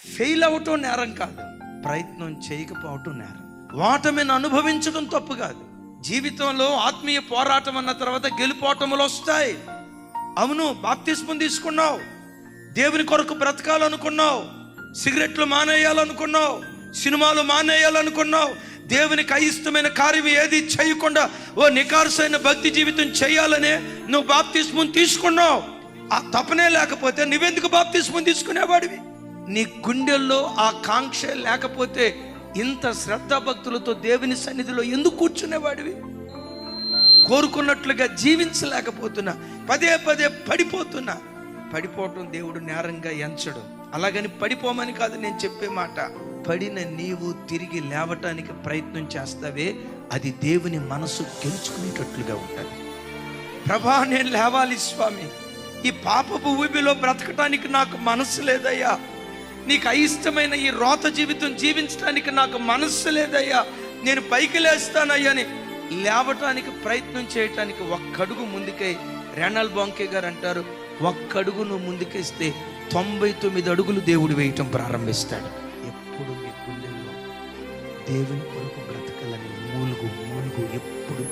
Fail అవటం నేరం కాదు. ప్రయత్నం చేయకపోవటం నేరం. ఓటమిని అనుభవించడం తప్పు కాదు. జీవితంలో ఆత్మీయ పోరాటం అన్న తర్వాత గెలుపోటములు వస్తాయి. అవును బాప్తిస్మం తీసుకున్నావు. దేవుని కొరకు బ్రతకాలనుకున్నావు. సిగరెట్లు మానేయాలనుకున్నావు. సినిమాలు మానేయాలనుకున్నావు. దేవునికి అయిష్టమైన కార్యం ఏది చేయకుండా ఓ నికార్సైన భక్తి జీవితం చేయాలనే నువ్వు బాప్తిస్మం తీసుకున్నావు. ఆ తపనే లేకపోతే నువ్వెందుకు బాప్తిస్మం తీసుకునేవాడివి? నీ గుండెల్లో ఆ కాంక్ష లేకపోతే ఇంత శ్రద్ధాభక్తులతో దేవుని సన్నిధిలో ఎందుకు కూర్చునేవాడివి? కోరుకున్నట్లుగా జీవించలేకపోతున్నా. పదే పదే పడిపోతున్నా. పడిపోవటం దేవుడు నేరంగా ఎంచడు. అలాగని పడిపోమని కాదు నేను చెప్పే మాట. పడిన నీవు తిరిగి లేవటానికి ప్రయత్నం చేస్తావే అది దేవుని మనసు గెలుచుకునేటట్లుగా ఉంటుంది. ప్రభా నేను లేవాలి స్వామి. ఈ పాపపు ఊబిలో బ్రతకటానికి నాకు మనసు లేదయ్యా. నీకు అయిష్టమైన ఈ రోత జీవితం జీవించడానికి నాకు మనస్సు లేదయ్యా. నేను పైకి లేస్తానయ్యా అని లేవటానికి ప్రయత్నం చేయటానికి ఒక్కడుగు ముందుకే రెనల్ బాంకే గారు అంటారు. ఒక్కడుగు నువ్వు ముందుకేస్తే తొంభై తొమ్మిది అడుగులు దేవుడు వేయటం ప్రారంభిస్తాడు. ఎప్పుడు మీ గుండెల్లో దేవుని కొరకు బ్రతకాలని మూలుగు మూలుగు ఎప్పుడు